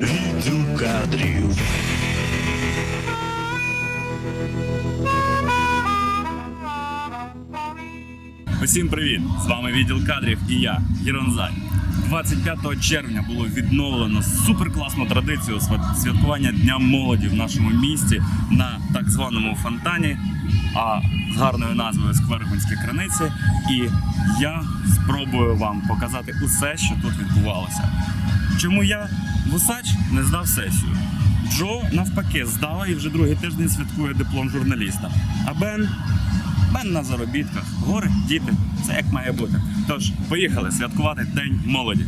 Відділ кадрів. Усім привіт! З вами відділ кадрів і я, Гірон Зай. 25 червня було відновлено суперкласну традицію святкування Дня молоді в нашому місті на так званому фонтані, а з гарною назвою Сквергунські краниці. І я спробую вам показати усе, що тут відбувалося. Чому я Вусач не здав сесію? Джо навпаки здала і вже другий тиждень святкує диплом журналіста. А Бен Бен на заробітках, гори, діти, Це як має бути. Тож, поїхали святкувати День молоді.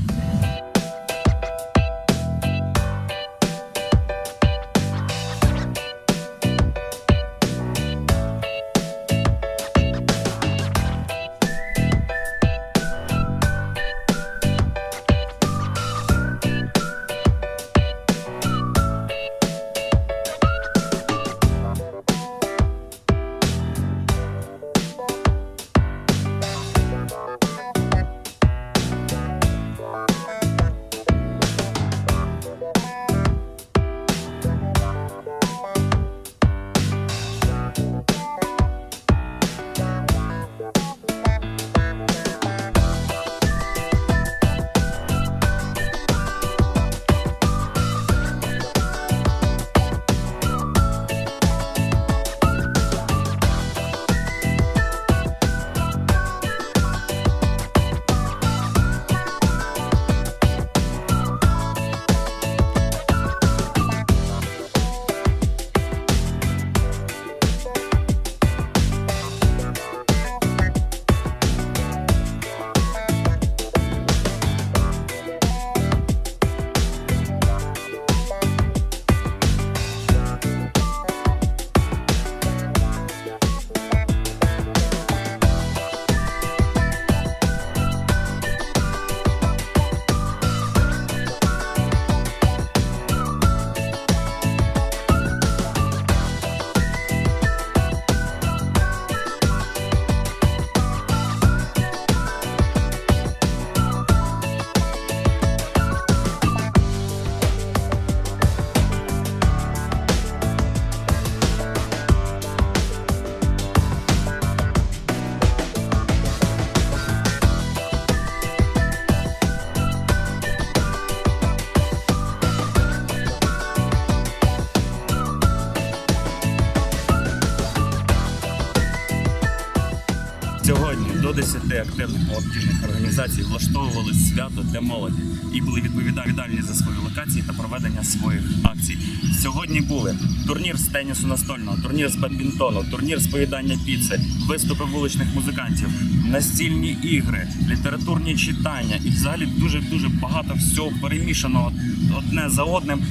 10 активних молодіжних організацій влаштовували свято для молоді і були відповідальні за свої локації та проведення своїх акцій. Сьогодні були турнір з тенісу настольного, турнір з бадмінтону, турнір з поїдання піци, виступи вуличних музикантів, настільні ігри, літературні читання і взагалі дуже дуже багато всього перемішаного одне за одним.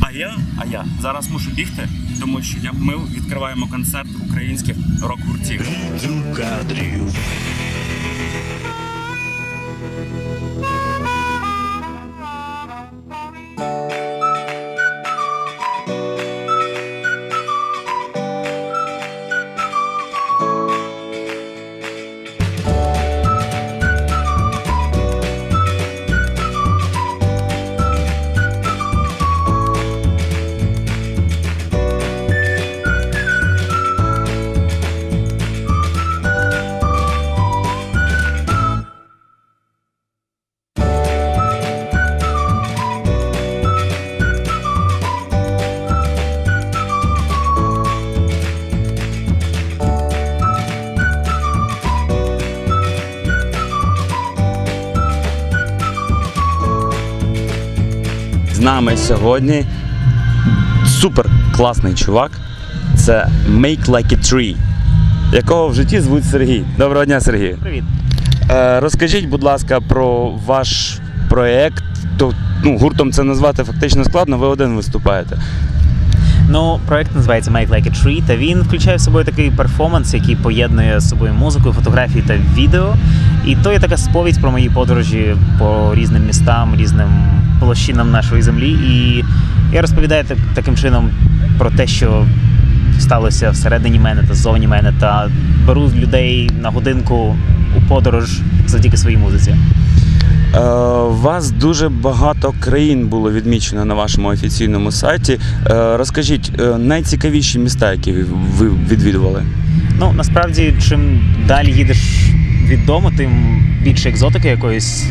А я, а я зараз мушу бігти, тому що я ми відкриваємо концерт українських рок-гуртів. З нами сьогодні супер класний чувак. Це Make Like a Tree, якого в житті звуть Сергій. Доброго дня, Сергій. Привіт. Е, розкажіть, будь ласка, про ваш проєкт. Ну, гуртом це назвати фактично складно, ви один виступаєте. Ну, проект називається Make Like a Tree, та він включає в собою такий перформанс, який поєднує з собою музику, фотографії та відео. І то є така сповідь про мої подорожі по різним містам, різним площинам нашої землі. І я розповідаю так- таким чином про те, що сталося всередині мене та ззовні мене, та беру людей на годинку у подорож завдяки своїй музиці. Е, вас дуже багато країн було відмічено на вашому офіційному сайті. Е, Розкажіть е, найцікавіші міста, які ви відвідували. Ну, насправді, чим далі їдеш від дому, тим більше екзотики якоїсь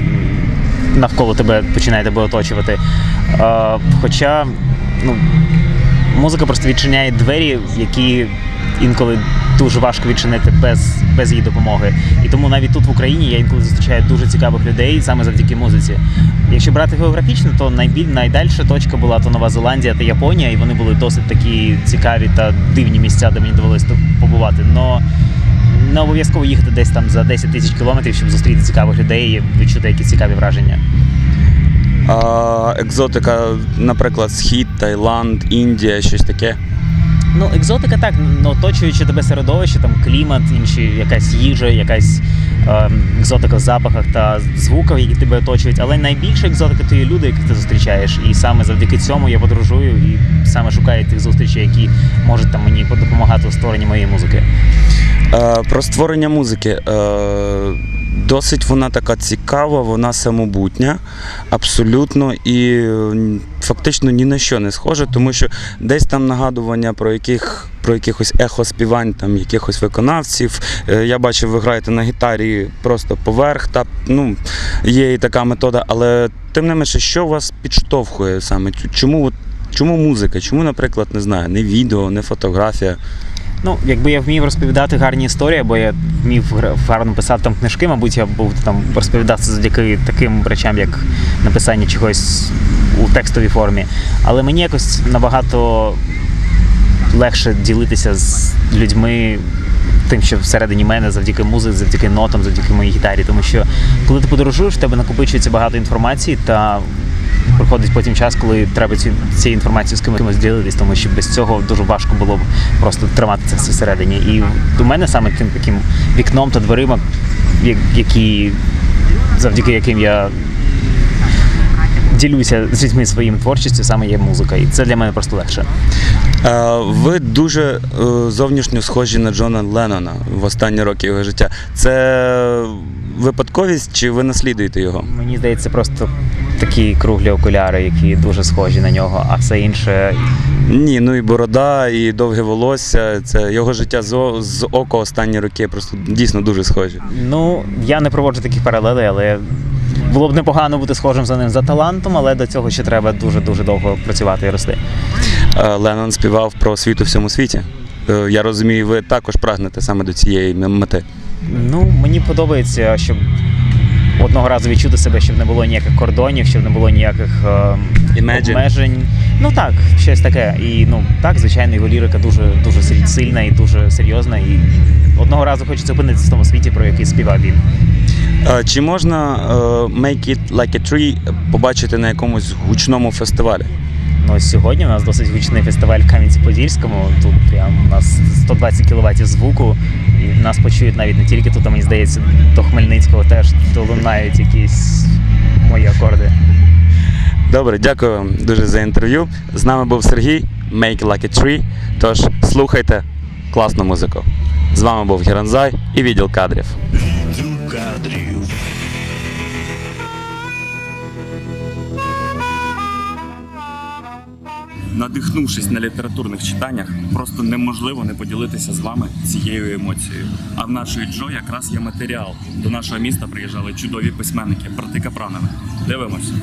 навколо тебе починає тебе оточувати. Е, хоча ну, музика просто відчиняє двері, які інколи дуже важко відчинити без, без її допомоги. І тому навіть тут в Україні я інколи зустрічаю дуже цікавих людей саме завдяки музиці. Якщо брати географічно, то найбіль, найдальша точка була то Нова Зеландія та Японія, і вони були досить такі цікаві та дивні місця, де мені довелося побувати. Но не обов'язково їхати десь там за 10 тисяч кілометрів, щоб зустріти цікавих людей і відчути якісь цікаві враження. А, екзотика, наприклад, Схід, Таїланд, Індія, щось таке. Ну, екзотика так, ну, оточуючи тебе середовище, там клімат, інші, якась їжа, якась екзотика в запахах та звуках, які тебе оточують. Але найбільша екзотика то є люди, яких ти зустрічаєш. І саме завдяки цьому я подорожую і саме шукаю тих зустрічей, які можуть там мені допомагати у створенні моєї музики. Е, Про створення музики. Е, Досить вона така цікава, вона самобутня, абсолютно і фактично ні на що не схоже, тому що десь там нагадування про яких про якихось ехоспівань, там якихось виконавців. Е, Я бачив, ви граєте на гітарі просто поверх. Та ну є і така метода, але тим не менше, що вас підштовхує саме? Чому чому музика? Чому, наприклад, не знаю, не відео, не фотографія? Ну, якби я вмів розповідати гарні історії, або я вмів гарно писати там книжки, мабуть, я був там розповідати завдяки таким речам, як написання чогось у текстовій формі. Але мені якось набагато легше ділитися з людьми. Тим, що всередині мене завдяки музиці, завдяки нотам, завдяки моїй гітарі. Тому що коли ти подорожуєш, в тебе накопичується багато інформації, та приходить потім час, коли треба цю цією інформацією з кимось ділитись, тому що без цього дуже важко було б просто тримати це все всередині. І до мене саме тим таким вікном та дверима, які завдяки яким я ділюся з людьми своїм творчістю, саме є музика. І це для мене просто легше. Ви дуже е, зовнішньо схожі на Джона Леннона в останні роки його життя. Це випадковість чи ви наслідуєте його? Мені здається, просто такі круглі окуляри, які дуже схожі на нього, а все інше Ні, ну і борода, і довге волосся. Це його життя з, з ока останні роки просто дійсно дуже схожі. Ну, я не проводжу таких паралелей, але було б непогано бути схожим за ним за талантом, але до цього ще треба дуже-дуже довго працювати і рости. Е, Леннон співав про світ у всьому світі. Е, Я розумію, ви також прагнете саме до цієї мети. Ну, мені подобається, щоб одного разу відчути себе, щоб не було ніяких кордонів, щоб не було ніяких е, обмежень. Ну так, щось таке. І ну так, звичайно, його лірика дуже дуже сильна і дуже серйозна. І одного разу хочеться опинитися в тому світі, про який співав він. Е, Чи можна е, Make It Like a Tree побачити на якомусь гучному фестивалі? Ну, сьогодні у нас досить гучний фестиваль в Кам'янці-Подільському. Тут прям у нас 120 кВт звуку, нас почують навіть не тільки тут, а мені здається, до Хмельницького теж долунають якісь мої акорди. Добре, дякую вам дуже за інтерв'ю. З нами був Сергій, Make Like a Tree. Тож слухайте класну музику. З вами був Геранзай і відділ кадрів. Відділ кадрів. Надихнувшись на літературних читаннях, просто неможливо не поділитися з вами цією емоцією. А в нашої Джо якраз є матеріал. До нашого міста приїжджали чудові письменники, брати капранами. Дивимося.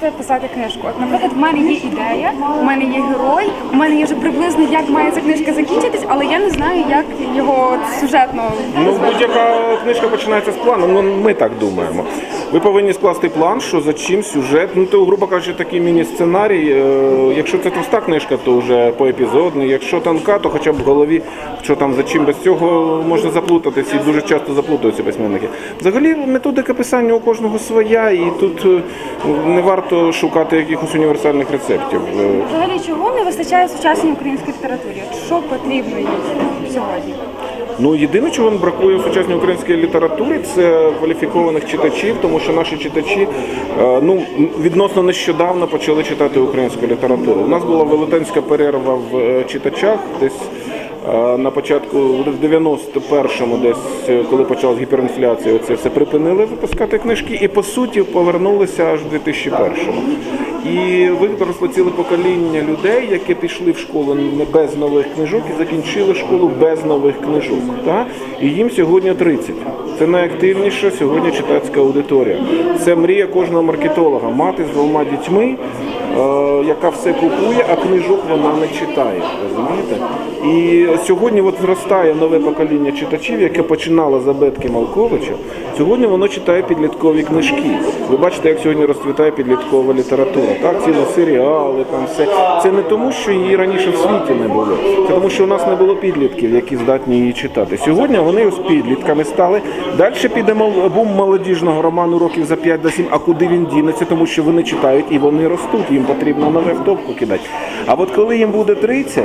Почати писати книжку? От, наприклад, в мене є ідея, у мене є герой, у мене є вже приблизно як має ця книжка закінчитись, але я не знаю, як його сюжетно Ну, будь-яка книжка починається з плану. Ну ми так думаємо. Ви повинні скласти план, що за чим сюжет. Ну то, грубо кажучи, такий міні-сценарій. Е, Якщо це товста книжка, то вже поепізодний. Якщо тонка, то хоча б в голові, що там за чим без цього можна заплутатися, і дуже часто заплутаються письменники. Взагалі, методика писання у кожного своя, і тут е, не варто шукати якихось універсальних рецептів. Е, Взагалі, чого не вистачає сучасній українській літературі? Що потрібно їй сьогодні? Ну єдине, чого бракує в сучасній українській літературі, це кваліфікованих читачів, тому що наші читачі е, ну відносно нещодавно почали читати українську літературу. У нас була велетенська перерва в е, читачах, десь на початку в 91-му, десь коли почалась гіперінфляція, це все припинили випускати книжки, і по суті повернулися аж в 2001-му. І виросло ціле покоління людей, які пішли в школу без нових книжок і закінчили школу без нових книжок. Та? І їм сьогодні 30. Це найактивніша сьогодні читацька аудиторія. Це мрія кожного маркетолога мати з двома дітьми, е, яка все купує, а книжок вона не читає. Розумієте? І сьогодні от зростає нове покоління читачів, яке починало з Абетки Малковича. Сьогодні воно читає підліткові книжки. Ви бачите, як сьогодні розцвітає підліткова література. Так, цілі серіали, там все. Це не тому, що її раніше в світі не було. Це тому, що у нас не було підлітків, які здатні її читати. Сьогодні вони з підлітками стали. Далі піде бум молодіжного роману років за 5 до 7, а куди він дінеться, тому що вони читають і вони ростуть. Їм потрібно нове в топку кидати. А от коли їм буде 30,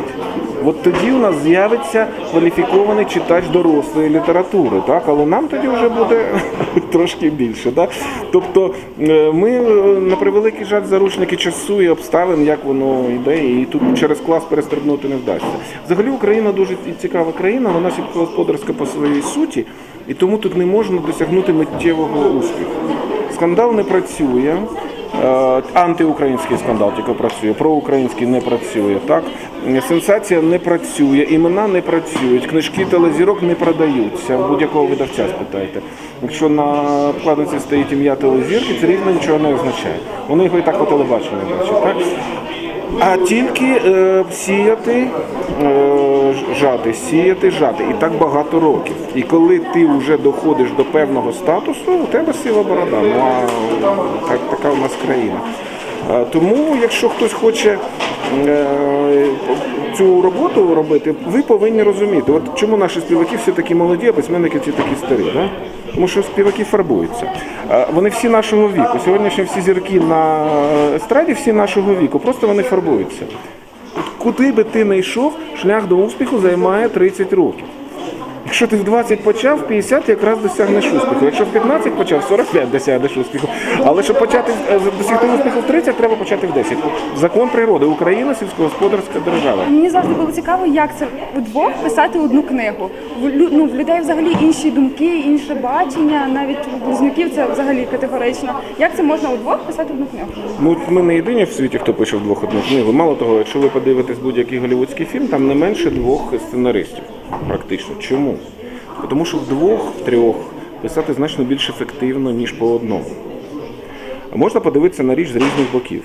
От тоді у нас з'явиться кваліфікований читач дорослої літератури, так? але нам тоді вже буде трошки більше. Так? Тобто е, ми е, на превеликий жаль заручники часу і обставин, як воно йде, і тут через клас перестрибнути не вдасться. Взагалі Україна дуже цікава країна, вона сільськогосподарська по своїй суті, і тому тут не можна досягнути миттєвого успіху. Скандал не працює. Е, Антиукраїнський скандал тільки працює, проукраїнський не працює. Так сенсація не працює, імена не працюють, книжки телезірок не продаються. Будь-якого видавця спитайте. Якщо на вкладниці стоїть ім'я телезірки, це рівно нічого не означає. Вони його і так по телебаченню бачать. Так? А тільки е, сіяти, е, жати, сіяти, жати. І так багато років. І коли ти вже доходиш до певного статусу, у тебе сила борода. Ну а так, така у нас країна. Е, Тому, якщо хтось хоче е, цю роботу робити, ви повинні розуміти, от чому наші співаки всі такі молоді, а письменники ці такі старі. Да? Тому що співаки фарбуються. Е, Вони всі нашого віку. Сьогоднішні всі зірки на естраді всі нашого віку, просто вони фарбуються. Куди би ти не йшов, шлях до успіху займає 30 років. Якщо ти в 20 почав, в 50 якраз досягнеш успіху. Якщо в 15 почав, в 45 досягнеш успіху. Але щоб почати е, досягти успіху в 30, треба почати в 10. Закон природи. Україна сільськогосподарська держава. Мені завжди було цікаво, як це удвох писати одну книгу. В ну, в людей взагалі інші думки, інше бачення, навіть у близнюків це взагалі категорично. Як це можна удвох писати одну книгу? Ну, ми не єдині в світі, хто пише вдвох одну книгу. Мало того, якщо ви подивитесь будь-який голівудський фільм, там не менше двох сценаристів. Практично. Чому? Тому що вдвох, трьох писати значно більш ефективно, ніж по одному. Можна подивитися на річ з різних боків.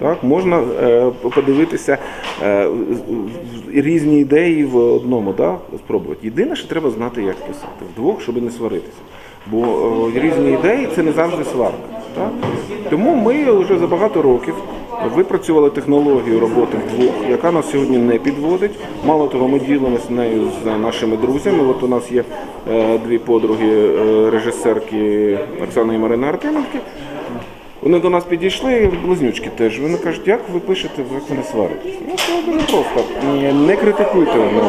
Так, можна е, подивитися е, різні ідеї в одному, да, спробувати. Єдине, що треба знати, як писати вдвох, щоб не сваритися. Бо е, різні ідеї це не завжди сварка. Так? Тому ми вже за багато років випрацювали технологію роботи вдвох, яка нас сьогодні не підводить. Мало того, ми ділимося нею з нашими друзями. От у нас є е, дві подруги е, режисерки Оксани і Марини Артеменки. Вони до нас підійшли, близнючки теж. Вони кажуть, як ви пишете, як ви не сваритесь? Ну, це дуже просто. Не критикуйте одне.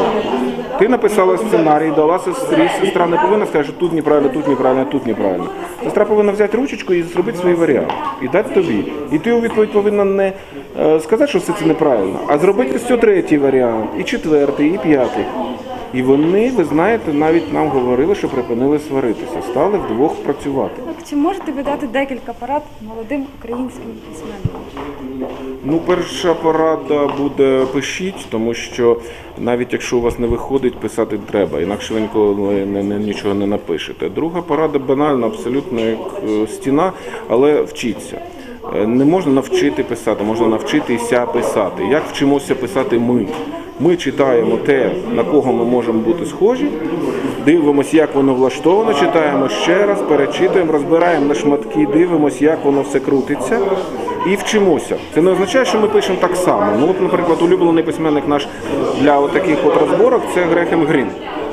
Ти написала сценарій, дала сестрі, сестра не повинна сказати, що тут неправильно, тут неправильно, тут неправильно. Сестра повинна взяти ручечку і зробити свій варіант. І дати тобі. І ти у відповідь повинна не е, сказати, що все це неправильно, а зробити все третій варіант, і четвертий, і п'ятий. І вони, ви знаєте, навіть нам говорили, що припинили сваритися, стали вдвох працювати. Так, чи можете ви дати декілька порад молодим українським письменникам? Ну, перша порада буде пишіть, тому що навіть якщо у вас не виходить, писати треба, інакше ви ніколи не, не, нічого не напишете. Друга порада банальна, абсолютно як е, стіна, але вчіться. Е, Не можна навчити писати, можна навчитися писати. Як вчимося писати ми? Ми читаємо те, на кого ми можемо бути схожі, дивимося, як воно влаштовано, читаємо ще раз, перечитуємо, розбираємо на шматки, дивимося, як воно все крутиться. І вчимося. Це не означає, що ми пишемо так само. Ну, от, наприклад, улюблений письменник наш для таких от розборок це Грехем Грін.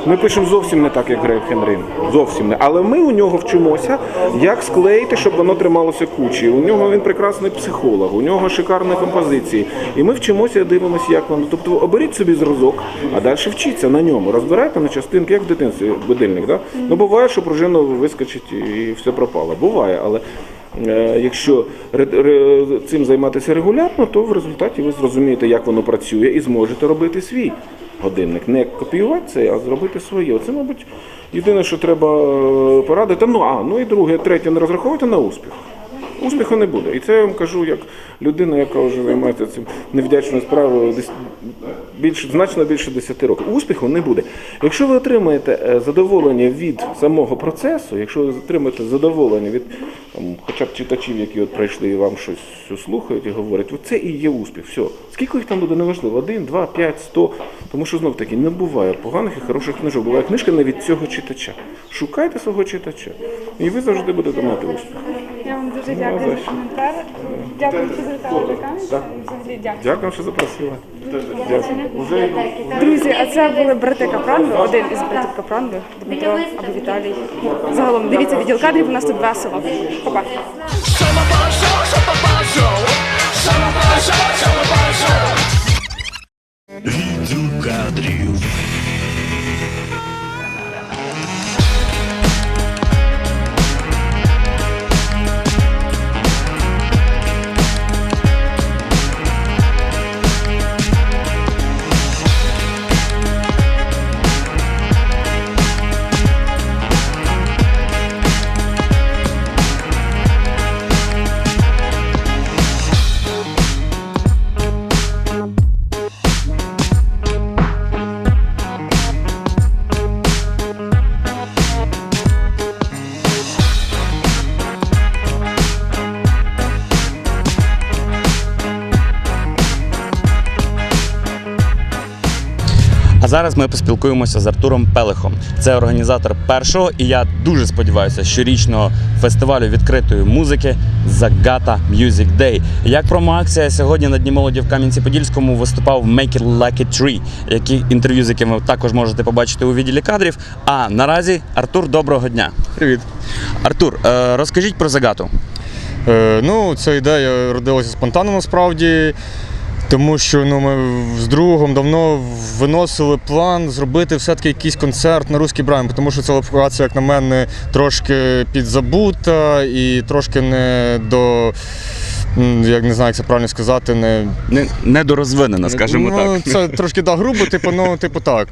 Ми пишемо зовсім не так, як Грeg Хенрин. Зовсім не. Але ми у нього вчимося, як склеїти, щоб воно трималося кучі. У нього він прекрасний психолог, у нього шикарні композиції. І ми вчимося, дивимося, як воно. Тобто оберіть собі зразок, а далі вчіться на ньому. Розбирайте на частинки, як в дитинстві будильник. Да? Ну буває, що пружина вискочить і все пропало. Буває, але. Е, Якщо цим займатися регулярно, то в результаті ви зрозумієте, як воно працює, і зможете робити свій годинник. Не копіювати це, а зробити своє. Оце, мабуть, єдине, що треба е, порадити. Ну а ну і друге, третє, не розраховувати на успіх. Успіху не буде. І це я вам кажу як людина, яка вже займається цим невдячною справою більше, значно більше 10 років. Успіху не буде. Якщо ви отримаєте е, задоволення від самого процесу, якщо ви отримаєте задоволення від там, хоча б читачів, які от прийшли і вам щось слухають і говорять, це і є успіх. Все. Скільки їх там буде, неважливо. Один, два, п'ять, сто. Тому що знов таки не буває поганих і хороших книжок. Буває книжка не від цього читача. Шукайте свого читача, і ви завжди будете мати успіх. Я вам дуже Ну, дякую за коментар. Дякую, що звертали до Кам'янця. Взагалі дякую. Дякую, що запросили. Дякую. Уже Друзі, а це були брати Капранви, один із братів Капранви, Дмитро або Віталій. Загалом дивіться відділ кадрів, у нас тут весело. Па-па. А зараз ми поспілкуємося з Артуром Пелехом. Це організатор першого і я дуже сподіваюся, щорічного фестивалю відкритої музики Загата Music Day. Як промоакція сьогодні на Дні молоді в Кам'янці-Подільському виступав Make It Like a Tree, які інтерв'ю з якими ви також можете побачити у відділі кадрів. А наразі Артур, доброго дня. Привіт. Артур, е, розкажіть про Загату. Е, ну, ця ідея родилася спонтанно насправді. Тому що ну, ми з другом давно виносили план зробити все-таки якийсь концерт на русський брайм, тому що ця локація, як на мене, трошки підзабута і трошки не до. Як не знаю, як це правильно сказати, не Не, недорозвинена, скажімо ну, так. Це трошки да, грубо, типу, ну, типу так.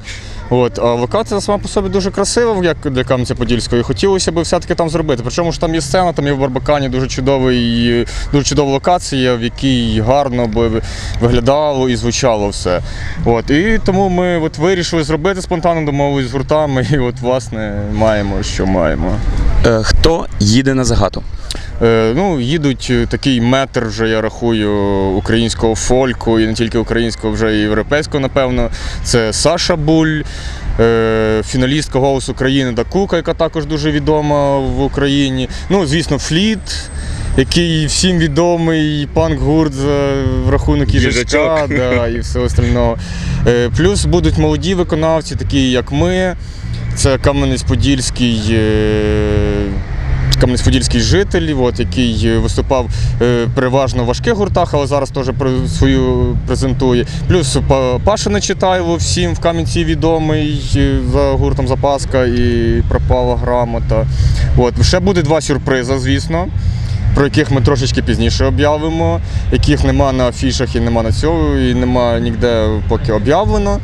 От, а локація сама по собі дуже красива, як для Кам'янця-Подільського. І хотілося б все-таки там зробити. Причому ж там є сцена, там є в Барбакані дуже чудовий, дуже чудова локація, в якій гарно би виглядало і звучало все. От, і тому ми от вирішили зробити спонтанно, домовились з гуртами, і от, власне, маємо, що маємо. Е, хто їде на Загату? Е, ну, їдуть е, такий метр, вже я рахую, українського фольку, і не тільки українського, вже і європейського, напевно. Це Саша Буль, е, фіналістка «Голос України» Дакука, яка також дуже відома в Україні. Ну, звісно, Фліт. Який всім відомий панк-гурт за в рахунок їжачка да, і все остального. Плюс будуть молоді виконавці, такі як ми. Це Кам'янець-Подільський Кам'янець-Подільський житель, от, який виступав е, переважно в важких гуртах, але зараз теж свою презентує. Плюс Па- Паша Нечитайло всім в Кам'янці відомий е, за гуртом Запаска і пропала грамота. От. Ще буде два сюрпризи, звісно. Про яких ми трошечки пізніше об'явимо, яких нема на афішах і нема на цьому, і нема ніде поки об'явлено.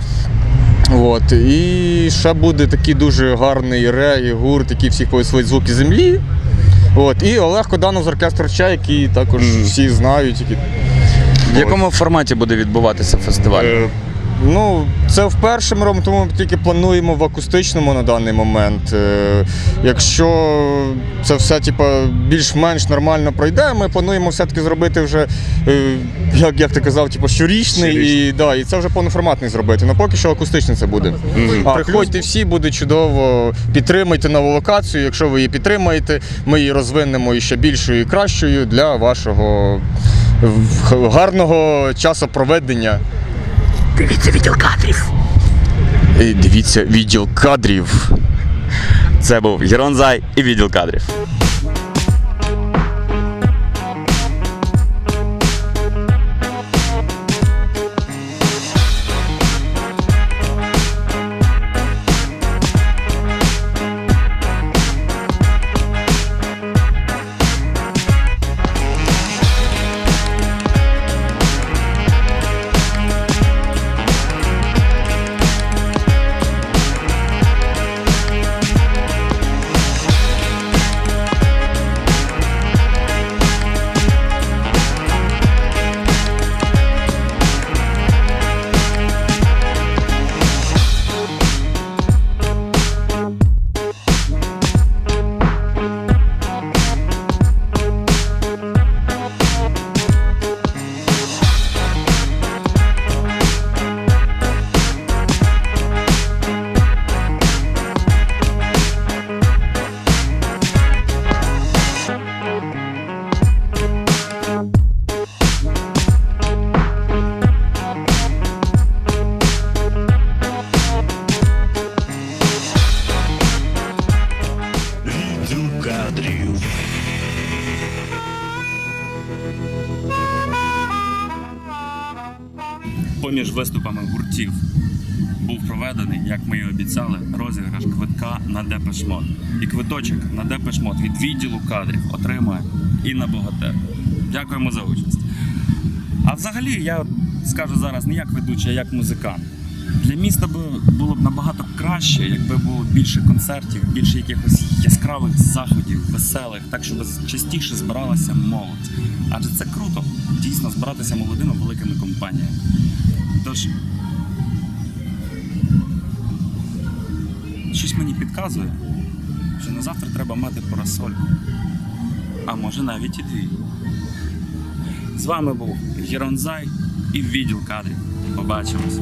От. І ще буде такий дуже гарний регі гурт, який всіх повисилить звуки землі. От. І Олег Коданов з оркестру Чай, який також всі знають. Які... В якому форматі буде відбуватися фестиваль? Е, Ну, це вперше ми робимо, тому ми тільки плануємо в акустичному на даний момент. Е, Якщо це все типа, більш-менш нормально пройде, ми плануємо все-таки зробити вже, е, як, як ти казав, типу, щорічний, і, да, і це вже повноформатний зробити. Ну поки що акустичний це буде. А, приходьте всі, буде чудово. Підтримайте нову локацію. Якщо ви її підтримаєте, ми її розвинемо ще більшою і кращою для вашого гарного часу проведення. Дивіться відділ кадрів. Дивіться відділ кадрів. Це був Геронзай і відділ кадрів. Виступами був проведений, як ми і обіцяли, розіграш квитка на Депешмот. І квиточок на Депешмот від відділу кадрів отримує Інна Богатир. Дякуємо за участь. А взагалі, я скажу зараз не як ведучий, а як музикант. Для міста було б набагато краще, якби було більше концертів, більше якихось яскравих заходів, веселих, так щоб частіше збиралася молодь. Адже це круто, дійсно збиратися молодими великими компаніями. Тож, щось мені підказує, що на завтра треба мати парасольку. А може навіть і дві. З вами був Геронзай і відділ кадрів. Побачимось.